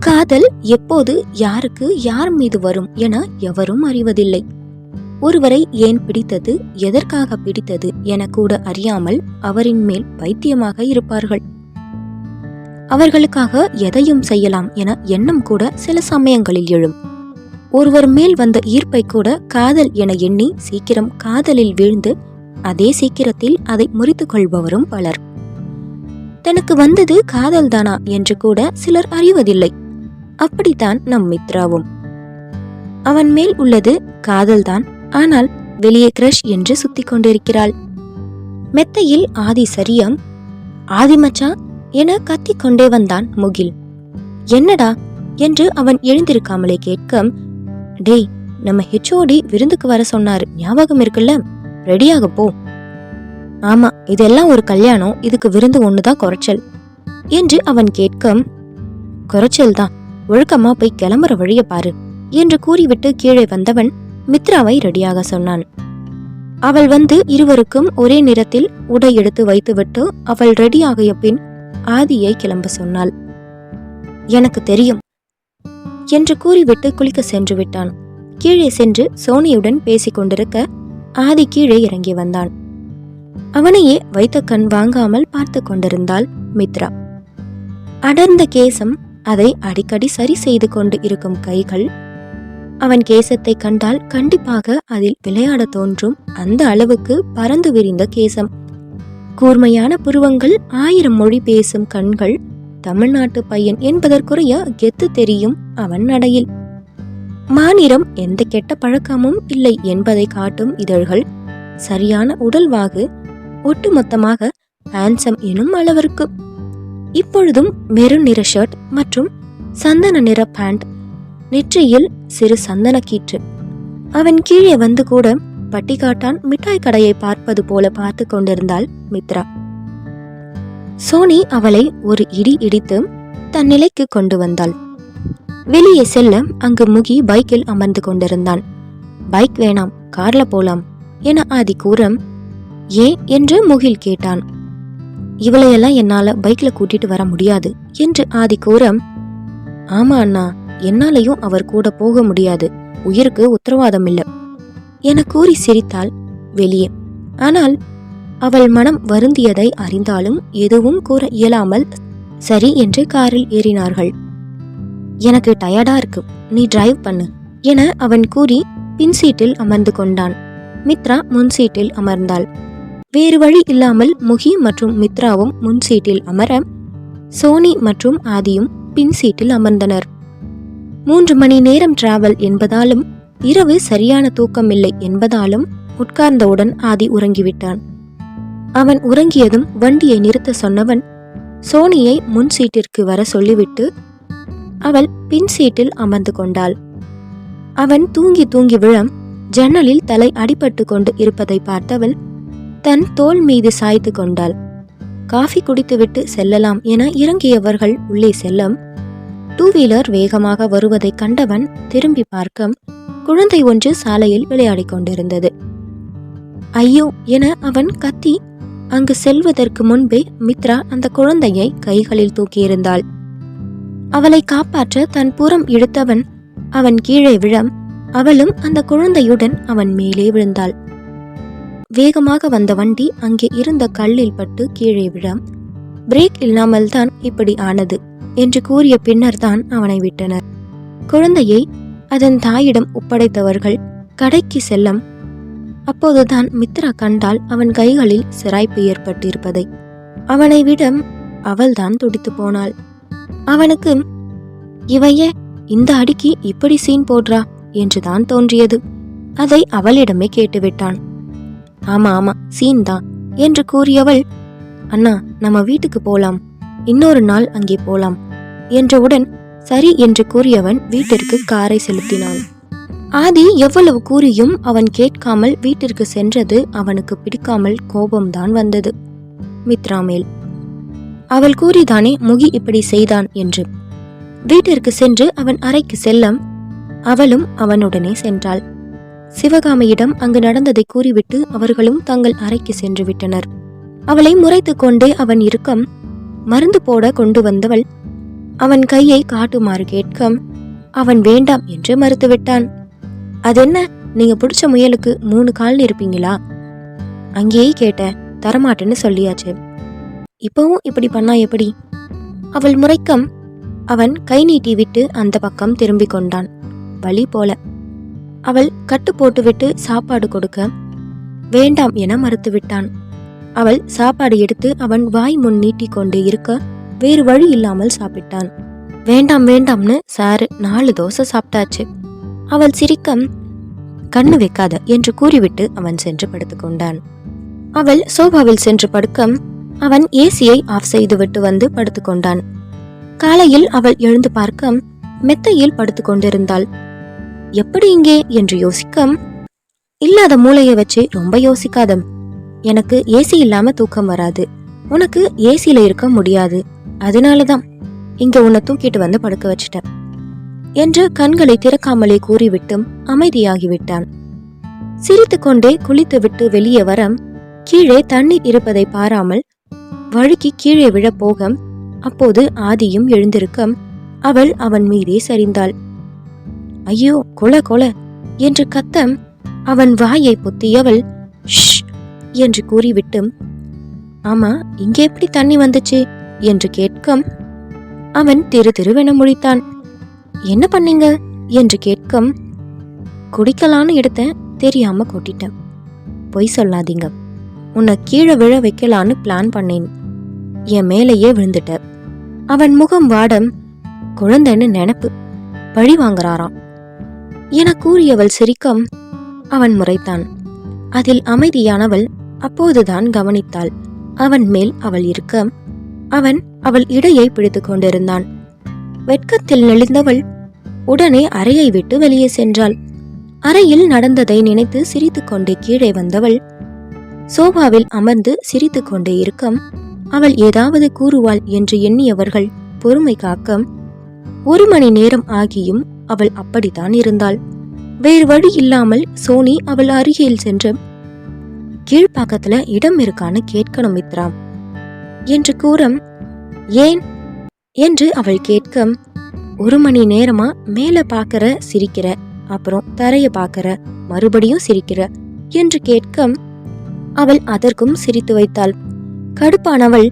காதல் எப்போது யாருக்கு யார் மீது வரும் என எவரும் அறிவதில்லை. ஒருவரை ஏன் பிடித்தது எதற்காக பிடித்தது என கூட அறியாமல் அவரின் மேல் பைத்தியமாக இருப்பார்கள். அவர்களுக்காக எதையும் செய்யலாம் என எண்ணம் கூட சில சமயங்களில் எழும். ஒருவர் மேல் வந்த ஈர்ப்பை கூட காதல் என எண்ணி சீக்கிரம் காதலில் வீழ்ந்து அதே சீக்கிரத்தில் அதை முறித்துக் கொள்பவரும் பலர். தனக்கு வந்தது காதல்தானா என்று கூட சிலர் அறிவதில்லை. அப்படித்தான் நம் மித்ராவும். அவன் மேல் உள்ளது காதல்தான் ஆனால் வெளியே கிரஷ் என்று சுத்திக் கொண்டிருக்கிறாள். மெத்தையில் ஆதி சரியம் ஆதி மச்சான் என கத்திக் கொண்டே வந்தான் முகில். என்னடா? என்று அவன் எழுந்திருக்காமலே கேட்க டேய் நம்ம ஹெச்ஓடி விருந்துக்கு வர சொன்னாரு ஞாபகம் இருக்குல்ல? ரெடியாக போ. ஆமா இதெல்லாம் ஒரு கல்யாணம் இதுக்கு விருந்து ஒண்ணுதான் குறைச்சல். என்று அவன் கேட்க குறைச்சல் தான் ஒழுக்கமா போய் கிளம்புற வழிய பாரு என்று கூறிவிட்டு கீழே வந்தவன் மித்ராவை ரெடியாக சொன்னான். அவள் வந்து இருவருக்கும் ஒரே நிறத்தில் உடை எடுத்து வைத்துவிட்டு அவள் ரெடியாகிய பின் ஆதியை கிளம்ப சொன்னாள். எனக்கு தெரியும் என்று கூறிவிட்டு குளிக்க சென்று விட்டான். கீழே சென்று சோனியுடன் பேசிக் கொண்டிருக்க ஆதி கீழே இறங்கி வந்தான். அவனையே வைத்த கண் வாங்காமல் பார்த்து கொண்டிருந்தாள் மித்ரா. அடர்ந்த கேசம் அதை அடிக்கடி சரி செய்து கொண்டு இருக்கும் கைகள் அவன் கேசத்தை கண்டால் கண்டிப்பாக அதில் விளையாட தோன்றும் அந்த அளவுக்கு பறந்து விரிந்த கேசம். கூர்மையான புருவங்கள் ஆயிரம் மொழி பேசும் கண்கள் தமிழ்நாட்டு பையன் என்பதற்குரிய கெத்து தெரியும் அவன் நடையில். மாநிறம் எந்த கெட்ட பழக்கமும் இல்லை என்பதை காட்டும் இதழ்கள் சரியான உடல்வாகு ஒட்டுமொத்தமாக ஹேண்ட்ஸம் எனும் அளவிற்கு. இப்பொழுதும் மெரூன் நிற ஷர்ட் மற்றும் சந்தன நிற பேண்ட் நெற்றியில் சிறு சந்தன கீற்று. அவன் கீழே வந்து கூட பட்டிக்காட்டான் மிட்டாய் கடையை பார்ப்பது போல பார்த்து கொண்டிருந்தாள் மித்ரா. சோனி அவளை ஒரு இடி இடித்து தன் நிலைக்கு கொண்டு வந்தாள். வெளியே செல்ல அங்கு முகி பைக்கில் அமர்ந்து கொண்டிருந்தான். பைக் வேணாம் கார்ல போலாம் என ஆதி கூற ஏன்? என்று முகில் கேட்டான். இவளையெல்லாம் என்னால பைக்ல கூட்டிட்டு வர முடியாது என்று ஆதி கூற ஆமா அண்ணா என்னாலையும் அவர் கூட போக முடியாது. உயிருக்கு உத்தரவாதம் இல்ல. என கூறி சிரித்தாள் வெளியே. ஆனால் அவள் மனம் வருந்தியதை அறிந்தாலும் எதுவும் கூற இயலாமல் சரி என்று காரில் ஏறினார்கள். எனக்கு டயர்டா இருக்கு. நீ டிரைவ் பண்ணு. என அவன் கூறி பின் சீட்டில் அமர்ந்து கொண்டான். மித்ரா முன் சீட்டில் அமர்ந்தாள். வேறு வழி இல்லாமல் முகி மற்றும் மித்ராவும் முன் சீட்டில் அமர சோனி மற்றும் ஆதியும் பின் சீட்டில் அமர்ந்தனர். மூன்று மணி நேரம் டிராவல் என்பதாலும் இரவு சரியான தூக்கமில்லை என்பதாலும் உட்கார்ந்தவுடன் ஆதி உறங்கிவிட்டான். அவன் உறங்கியதும் வண்டியை நிறுத்த சொன்னவன் சோனியை முன் சீட்டிற்கு வர சொல்லிவிட்டு அவள் பின் சீட்டில் அமர்ந்து கொண்டாள். அவன் தூங்கி தூங்கி விழம் ஜன்னலில் தலை அடிபட்டு கொண்டு இருப்பதை பார்த்தவள் தன் தோள் மீது சாய்த்து கொண்டாள். காஃபி குடித்துவிட்டு செல்லலாம் என இறங்கியவர்கள் உள்ளே செல்லும். டூ வீலர் வேகமாக வருவதை கண்டவன் திரும்பி பார்க்க குழந்தை ஒன்று சாலையில் விளையாடிக் கொண்டிருந்தது. ஐயோ என அவன் கத்தி. அங்கு செல்வதற்கு முன்பே மித்ரா அந்த குழந்தையை கைகளில் தூக்கியிருந்தாள். அவளை காப்பாற்ற தன் புறம் இழுத்தவன். அவன் கீழே விழம். அவளும் அந்த குழந்தையுடன் அவன் மேலே விழுந்தாள். வேகமாக வந்த வண்டி அங்கே இருந்த கல்லில் பட்டு கீழே விழ பிரேக் இல்லாமல் தான் இப்படி ஆனது என்று கூறிய பின்னர் தான் அவனை விட்டனர். குழந்தையை அதன் தாயிடம் ஒப்படைத்தவர்கள் கடைக்கு செல்லம் அப்போதுதான் மித்ரா கண்டால் அவன் கைகளில் சிராய்ப்பு ஏற்பட்டிருப்பதை. அவனை விட அவள்தான் துடித்து போனாள். அவனுக்கு இவைய இந்த அடிக்கு இப்படி சீன் போடுறா? என்றுதான் தோன்றியது. அதை அவளிடமே கேட்டுவிட்டான். ஆமா ஆமா சீன் தான் என்று கூறியவள் அண்ணா நம்ம வீட்டுக்கு போலாம். இன்னொரு நாள் அங்கே போலாம் என்றவுடன் சரி என்று கூறியவன் வீட்டிற்கு காரை செலுத்தினான். ஆதி எவ்வளவு கூறியும் அவன் கேட்காமல் வீட்டிற்கு சென்றது அவனுக்கு பிடிக்காமல் கோபம்தான் வந்தது. மித்ரா மேல் அவள் கூறிதானே முகி இப்படி செய்தான் என்று. வீட்டிற்கு சென்று அவன் அறைக்கு செல்லம் அவளும் அவனுடனே சென்றாள். சிவகாமியிடம் அங்கு நடந்ததை கூறிவிட்டு அவர்களும் தங்கள் அறைக்கு சென்று விட்டனர். அவளை முறைத்து கொண்டே அவன் இருக்கம் மருந்து போட கொண்டு வந்தவள். அவன் கையை காட்டுமாறு கேட்க அவன் வேண்டாம் என்று மறுத்துவிட்டான். அதென்ன? நீங்க பிடிச்ச முயலுக்கு மூணு கால்னு இருப்பீங்களா அங்கேயே கேட்டேன் தரமாட்டேன்னு சொல்லியாச்சு. இப்பவும் இப்படி பண்ணா எப்படி? அவள் முறைக்கம். அவன் கை நீட்டி விட்டு அந்த பக்கம் திரும்பிக் கொண்டான். வழி போல அவள் கட்டு போட்டுவிட்டு சாப்பாடு கொடுக்க வேண்டாம் என மறுத்துவிட்டான். அவள் சாப்பாடு எடுத்து அவன் வாய் முன் நீட்டிக்கொண்டு இருக்க வேறு வழி இல்லாமல் சாப்பிட்டான். வேண்டாம் வேண்டாம்னு சாரு நாலு தோசை சாப்பிட்டாச்சு. அவள் சிரிக்கம் கண்ணு வைக்காத என்று கூறிவிட்டு அவன் சென்று படுத்துக்கொண்டான் அவள் சோபாவில் சென்று படுக்கம் அவன் ஏசியை ஆஃப் செய்துவிட்டு வந்து படுத்துக்கொண்டான் காலையில் அவள் எழுந்து பார்க்க மெத்தையில் படுத்துக்கொண்டிருந்தாள் எப்படி இங்கே? என்று யோசிக்க இல்லாத மூளையை வச்சு ரொம்ப யோசிக்காத எனக்கு ஏசி இல்லாம தூக்கம் வராது. உனக்கு ஏசியில இருக்க முடியாது. அதனாலதான் இங்க உன்னை தூக்கிட்டு வந்து படுக்க வச்சிட்டேன். என்று கண்களை திறக்காமலே கூறிவிட்டும் அமைதியாகிவிட்டான். சிரித்துக்கொண்டே குளித்துவிட்டு வெளியே வர கீழே தண்ணீர் இருப்பதை பாராமல் வழுக்கி கீழே விழப் அப்போது ஆதியும் எழுந்திருக்க அவள் அவன் மீதே சரிந்தாள். ஐயோ கொல கொல என்று கத்தம் அவன் வாயை பொத்தியவள் ஷ் என்று கூறிவிட்டு ஆமா இங்கே எப்படி தண்ணி வந்துச்சு? என்று கேட்கும். அவன் திரு திருவென முழித்தான். என்ன பண்ணீங்க? என்று கேட்கும். குடிக்கலான்னு எடுத்தேன் தெரியாம கொட்டிட்டேன். பொய் சொல்லாதீங்க. உன்னை கீழே விழ வைக்கலான்னு பிளான் பண்ணேன். என் மேலேயே விழுந்துட்ட. அவன் முகம் வாடம். குழந்தைன்னு நினப்பு. பழி வாங்குறாராம். என கூறியவள் சிரிக்கம். அவன் முறைத்தான். அதில் அமைதியானவள் அப்போதுதான் கவனித்தாள். அவன் மேல் அவள் இருக்க. அவன் அவள் இடையை பிடித்து கொண்டிருந்தான். வெட்கத்தில் நெளிந்தவள் உடனே அறையை விட்டு வெளியே சென்றாள். அறையில் நடந்ததை நினைத்து சிரித்துக்கொண்டே கீழே வந்தவள் சோபாவில் அமர்ந்து சிரித்துக்கொண்டே இருக்கம். அவள் ஏதாவது கூறுவாள் என்று எண்ணியவர்கள் பொறுமை காக்க ஒரு மணி நேரம் ஆகியும் அவள் அப்படித்தான் இருந்தாள். வேறு வழி இல்லாமல் சோனி அவள் அருகில் சென்று கீழ்ப்பாக்கத்துல இடம் இருக்கான்னு கேட்கணும் மித்ரா என்று கூற ஏன்? என்று அவள் கேட்க ஒரு மணி நேரமா மேல பாக்கற சிரிக்கிற அப்புறம் தரைய பாக்கற மறுபடியும் சிரிக்கிற என்று கேட்க அவள் அதற்கும் சிரித்து வைத்தாள். கடுப்பானவள்.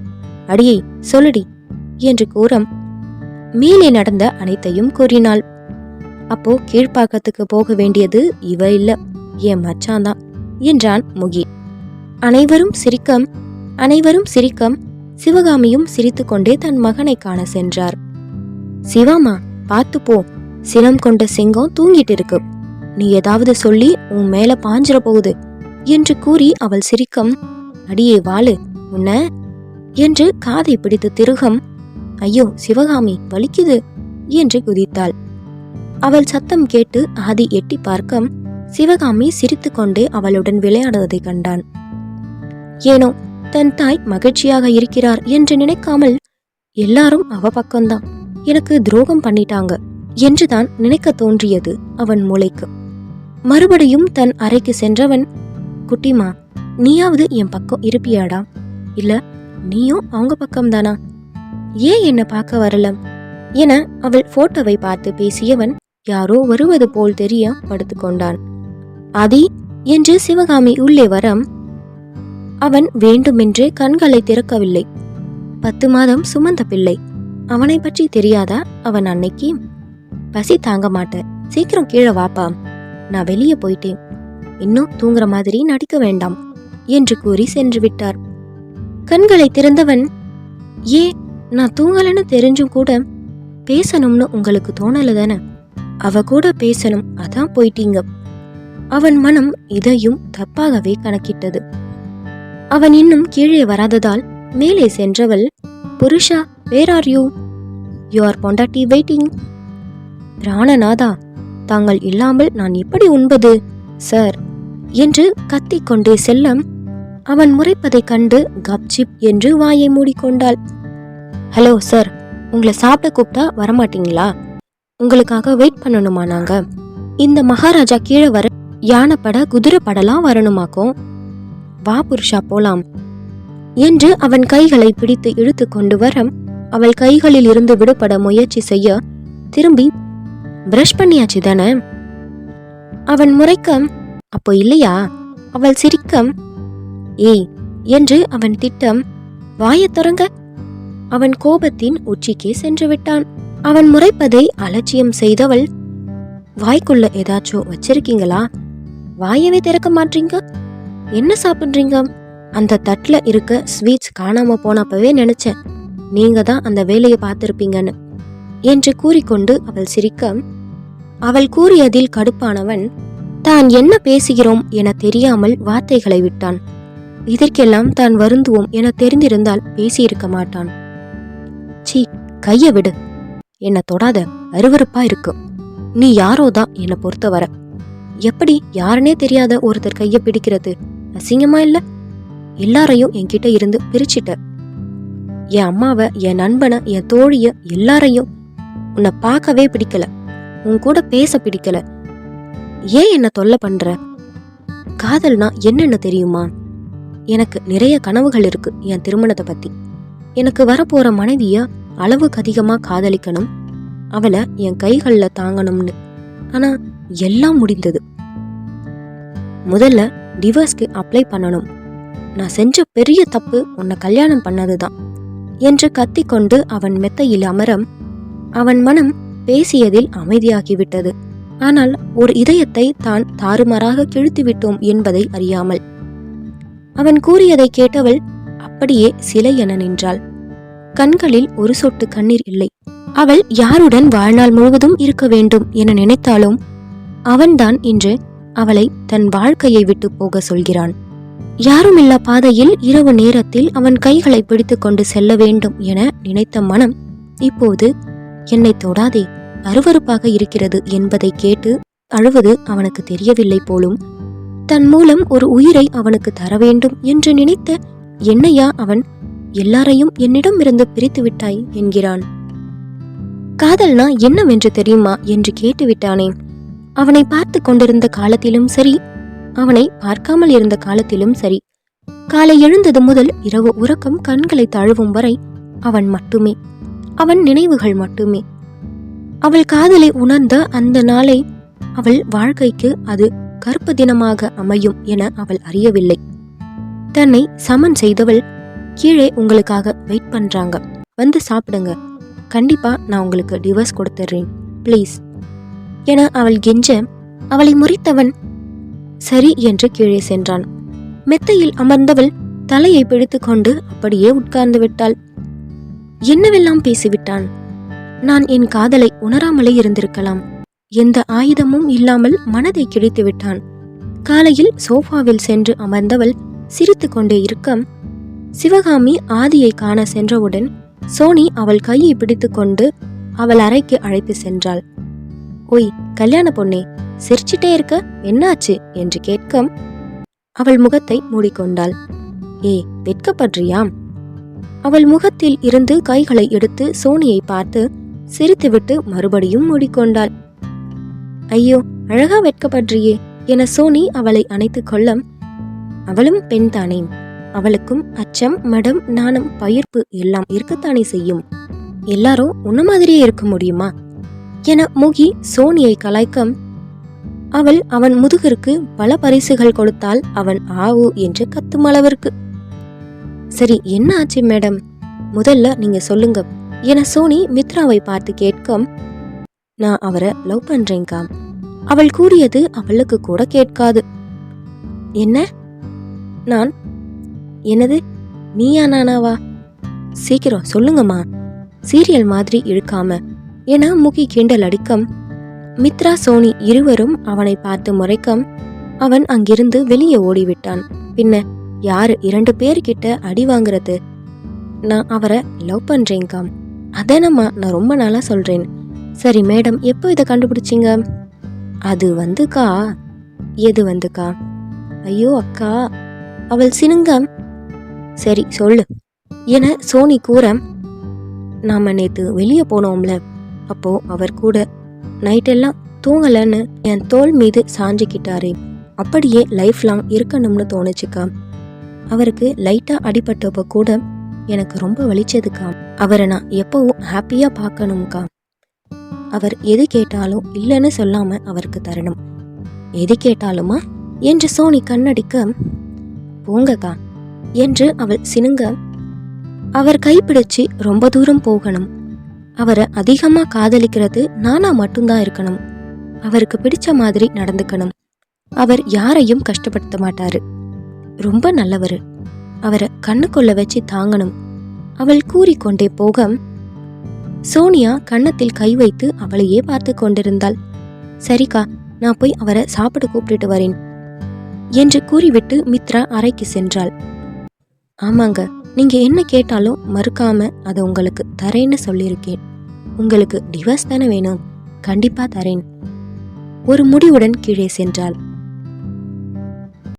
அடியை சொல்லுடி என்று கூற மேலே நடந்த அனைத்தையும் கூறினாள். அப்போ கீழ்ப்பாக்கத்துக்கு போக வேண்டியது இவ இல்ல. என் மச்சான் தான் என்றான் முகி. அனைவரும் சிரிக்கம் அனைவரும் சிரிக்கம் சிவகாமியும் சிரித்துக்கொண்டே தன் மகனை காண சென்றார். சிவாமா பார்த்து போ. சினம் கொண்ட சிங்கம் தூங்கிட்டு இருக்கு. நீ ஏதாவது சொல்லி உன் மேல பாஞ்சிட போகுது என்று கூறி அவள் சிரிக்கம் அடியே வாளு உன்ன என்று காதை பிடித்து திருகம். ஐயோ சிவகாமி வலிக்குது என்று குதித்தாள். அவள் சத்தம் கேட்டு ஆதி எட்டி பார்க்க சிவகாமி சிரித்துக்கொண்டே அவளுடன் விளையாடுவதை கண்டான். ஏனோ தன் தாய் மகிழ்ச்சியாக இருக்கிறார் என்று நினைக்காமல் எல்லாரும் அவ பக்கம்தான். எனக்கு துரோகம் பண்ணிட்டாங்க என்றுதான் நினைக்க தோன்றியது அவன் மூளைக்கு. மறுபடியும் தன் அறைக்கு சென்றவன் குட்டிமா நீயாவது என் பக்கம் இருப்பியாடா? இல்ல நீயும் அவங்க பக்கம்தானா? ஏன் என்ன பார்க்க வரல? என அவள் போட்டோவை பார்த்து பேசியவன் யாரோ வருவது போல் தெரிய படுத்துக்கொண்டான். அதி என்று சிவகாமி உள்ளே வர அவன் வேண்டுமென்றே கண்களை திறக்கவில்லை. பத்து மாதம் சுமந்த பிள்ளை. அவனை பற்றி தெரியாதா அவன் அன்னைக்கு? பசி தாங்க மாட்டேன். சீக்கிரம் கீழே வாப்பா நான் வெளியே போயிட்டேன். இன்னும் தூங்குற மாதிரி நடிக்க வேண்டாம் என்று கூறி சென்று விட்டார். கண்களை திறந்தவன் ஏ நான் தூங்கலன்னு தெரிஞ்சும் கூட பேசணும்னு உங்களுக்கு தோணல தானே? அவ கூட பேசணும். அதான் போயிட்டீங்க. அவன் மனம் இதையும் தப்பாகவே கணக்கிட்டது. அவன் இன்னும் கீழே வராததால் மேலே சென்றவள் புருஷா where are you you are பொண்டாட்டி வெயிட்டிங் பிராணநாதா தாங்கள் இல்லாமல் நான் எப்படி உண்பது? சார் என்று கத்திக்கொண்டே செல்லம். அவன் முறைப்பதைக் கண்டு கப்ஜிப் என்று வாயை மூடிக்கொண்டாள். ஹலோ சார் உங்களை சாப்பிட கூப்பிட்டா வரமாட்டீங்களா? உங்களுக்காக வெயிட் பண்ணணுமா நாங்க? இந்த மகாராஜா கீழே வர யானைப்பட குதிரை படலாம் வரணுமாக்கும்? வா புருஷா போலாம். என்று அவன் கைகளை பிடித்து இழுத்து கொண்டு வர அவள் கைகளில் இருந்து விடுபட முயற்சி செய்ய திரும்பி பிரஷ் பண்ணியாச்சு தானே? அவன் முறைக்க அப்போ இல்லையா? அவள் சிரிக்க ஏய் என்று அவன் திட்டம் வாயத் தொடங்க அவன் கோபத்தின் உச்சிக்கே சென்று விட்டான். அவன் முறைப்பதை அலட்சியம் செய்தவள் வாய்க்குள்ள ஏதாச்சும் வச்சிருக்கீங்களா? வாயவே திறக்க மாட்டீங்க? என்ன சாப்பிட்றீங்க? அந்த தட்டில் இருக்க ஸ்வீட்ஸ் காணாம போனப்பவே நினைச்சேன். நீங்க தான் அந்த வேலையை பார்த்துருப்பீங்கன்னு என்று கூறிக்கொண்டு அவள் சிரிக்க அவள் கூறியதில் கடுப்பானவன் தான் என்ன பேசுகிறோம் என தெரியாமல் வார்த்தைகளை விட்டான். இதற்கெல்லாம் தான் வருந்துவோம் என தெரிந்திருந்தால் பேசியிருக்க மாட்டான். சீ கைய விடு. என்னை தொடாத அருவறுப்பா இருக்கு. நீ யாரோ தான் என்னை பொறுத்தவர. எப்படி யாருனே தெரியாத ஒருத்தர் கைய பிடிக்கிறது? அசிங்கமா இல்ல? எல்லாரையும் என்கிட்ட இருந்து பிரிச்சிட்ட. என் அம்மாவை என் நண்பனை என் தோழிய எல்லாரையும் உன்னை பார்க்கவே பிடிக்கல. உன் கூட பேச பிடிக்கல. ஏன் என்ன தொல்லை பண்ற? காதல்னா என்னென்ன தெரியுமா? எனக்கு நிறைய கனவுகள் இருக்கு என் திருமணத்தை பத்தி. எனக்கு வரப்போற மனைவிய அளவுக்கு அதிகமாக காதலிக்கணும். அவளை என் கைகளில் தாங்கணும்னு. ஆனால் எல்லாம் முடிந்தது. முதல்ல டிவோர்ஸ்க்கு அப்ளை பண்ணணும். நான் செஞ்ச பெரிய தப்பு உன்னை கல்யாணம் பண்ணதுதான். என்று கத்திக்கொண்டு அவன் மெத்தையில் அமரம் அவன் மனம் பேசியதில் அமைதியாகிவிட்டது. ஆனால் ஒரு இதயத்தை தான் தாறுமாறாக கிழித்து விட்டோம் என்பதை அறியாமல். அவன் கூறியதை கேட்டவள் அப்படியே சிலை என நின்றாள். கண்களில் ஒரு சொட்டு கண்ணீர் இல்லை. அவள் யாருடன் வாழ்நாள் முழுவதும் இருக்க வேண்டும் என நினைத்தாலும் அவன்தான் இன்று அவளை தன் வாழ்க்கையை விட்டு போக சொல்கிறான். யாருமில்லா பாதையில் இரவு நேரத்தில் அவன் கைகளை பிடித்துக்கொண்டு செல்ல வேண்டும் என நினைத்த மனம் இப்போது என்னை தொடாதே அருவருப்பாக இருக்கிறது என்பதை கேட்டு அழுவது அவனுக்கு தெரியவில்லை போலும் தன் மூலம் ஒரு உயிரை அவனுக்கு தர வேண்டும் என்று நினைத்த என்னையா அவன் எல்லாரையும் என்னிடமிருந்து பிரித்து விட்டாய் என்கிறான் காதல்னா என்னவென்று தெரியுமா என்று கேட்டுவிட்டானே. அவனை பார்த்து கொண்டிருந்த காலத்திலும் சரி அவனை பார்க்காமல் இருந்த காலத்திலும் சரி. காலை எழுந்தது முதல் இரவு உறக்கம் கண்களை தழுவும் வரை அவன் மட்டுமே அவன் நினைவுகள் மட்டுமே. அவள் காதலை உணர்ந்த அந்த நாளை அவள் வாழ்க்கைக்கு அது கற்ப தினமாக அமையும் என அவள் அறியவில்லை. தன்னை சமன் செய்தவள் கீழே உங்களுக்காக வெயிட் பண்ணுறாங்க வந்து சாப்பிடுங்க. கண்டிப்பாக நான் உங்களுக்கு டிவோர்ஸ் கொடுத்துட்றேன் ப்ளீஸ் என அவள் கெஞ்ச அவளை முறித்தவன் சரி என்று கீழே சென்றான். மெத்தையில் அமர்ந்தவள் தலையை பிடித்துக்கொண்டு அப்படியே உட்கார்ந்து விட்டாள். என்னவெல்லாம் பேசிவிட்டான்? நான் என் காதலை உணராமலே இருந்திருக்கலாம். எந்த ஆயுதமும் இல்லாமல் மனதை கிழித்து விட்டான் காலையில் சோஃபாவில் சென்று அமர்ந்தவள் சிரித்து கொண்டே இருக்க சிவகாமி ஆதியை காண சென்றவுடன் சோனி அவள் கையை பிடித்துக்கொண்டு அவள் அறைக்கு அழைத்து சென்றாள். ஒய் கல்யாண பொண்ணே சிரிச்சிட்டே இருக்க என்னாச்சு? என்று கேட்க அவள் முகத்தை மூடிக்கொண்டாள். ஏ வெட்கப்படுறியாம்? அவள் முகத்தில் இருந்து கைகளை எடுத்து சோனியை பார்த்து சிரித்துவிட்டு மறுபடியும் மூடிக்கொண்டாள். ஐயோ அழகா வெட்கப்படுறியே என சோனி அவளை அணைத்துக் கொள்ள அவளும் பெண்தானேன் அவளுக்கும் அச்சம் மடம் நாணம் பயிர்ப்பு எல்லாம் இருக்கத்தானே செய்யும்? எல்லாரும் உன்ன மாதிரியே இருக்க முடியுமா? என முகி சோனியை கலாய்க்க அவள் அவன் முதுகிற்கு பல பரிசுகள் கொடுத்தால் அவன் ஆவு என்று கத்தும் அளவிற்கு. சரி என்ன ஆச்சு மேடம்? முதல்ல நீங்க சொல்லுங்க என சோனி மித்ராவை பார்த்து கேட்க நான் அவரை லவ் பண்றேன்கா அவள் கூறியது அவளுக்கு கூட கேட்காது. என்ன? நான் என்னது? நீயா நானாவா? சீக்கிரம் சொல்லுங்கம்மா. சீரியல் மாதிரி இழுக்காம. என முகி கிண்டல் அடிக்கம். மித்ரா சோனி இருவரும் அவனை பார்த்து முறைக்கம். அவன் அங்கிருந்து வெளியே ஓடிவிட்டான். பின்ன யாரு இரண்டு பேர்கிட்ட அடி வாங்குறது? நான் அவரை லவ் பண்றேங்காம் அதனம்மா நான் ரொம்ப நாளா சொல்றேன். சரி மேடம் எப்போ இதை கண்டுபிடிச்சிங்க? அது வந்துக்கா. எது வந்துக்கா? ஐயோ அக்கா. அவள் சினுங்கம். சரி சொல்லு. என சோனி கூற நாம நேத்து வெளியே போனோம்ல. அப்போ அவர் கூட நைட்டெல்லாம் தூங்கலன்னு என் தோல் மீது சாஞ்சிக்கிட்டாரே அப்படியே லைஃப் லாங் இருக்கணும்னு தோணுச்சுக்கா. அவருக்கு லைட்டா அடிபட்டப்ப கூட எனக்கு ரொம்ப வலிச்சதுக்கா. அவரை நான் எப்பவும் ஹாப்பியா பார்க்கணும்க்கா. அவர் எது கேட்டாலும் இல்லைன்னு சொல்லாம அவருக்கு தரணும். எது கேட்டாலுமா? என்று சோனி கண்ணடிக்க போங்கக்கா. என்று அவள் சினுங்க. அவர் கைப்பிடிச்சு ரொம்ப தூரம் போகணும். அவரை அதிகமா காதலிக்கிறது நானா மட்டும்தான் இருக்கணும். அவருக்கு பிடிச்ச மாதிரி நடந்துக்கணும். அவர் யாரையும் கஷ்டப்படுத்த மாட்டாரு. ரொம்ப நல்லவரு. அவரை கண்ணுக்குள்ள வச்சு தாங்கணும். அவள் கூறிக்கொண்டே போக சோனியா கன்னத்தில் கை வைத்து அவளையே பார்த்து கொண்டிருந்தாள். சரிக்கா நான் போய் அவரை சாப்பிட கூப்பிட்டுட்டு வரேன் என்று கூறிவிட்டு மித்ரா அறைக்கு சென்றாள். ஆமாங்க. நீங்க என்ன கேட்டாலும் மறுக்காம அதை உங்களுக்கு தரேன்னு சொல்லியிருக்கேன். உங்களுக்கு டிவர்ஸ் தானே வேணும். கண்டிப்பா தரேன். ஒரு முடிவுடன் கீழே சென்றாள்.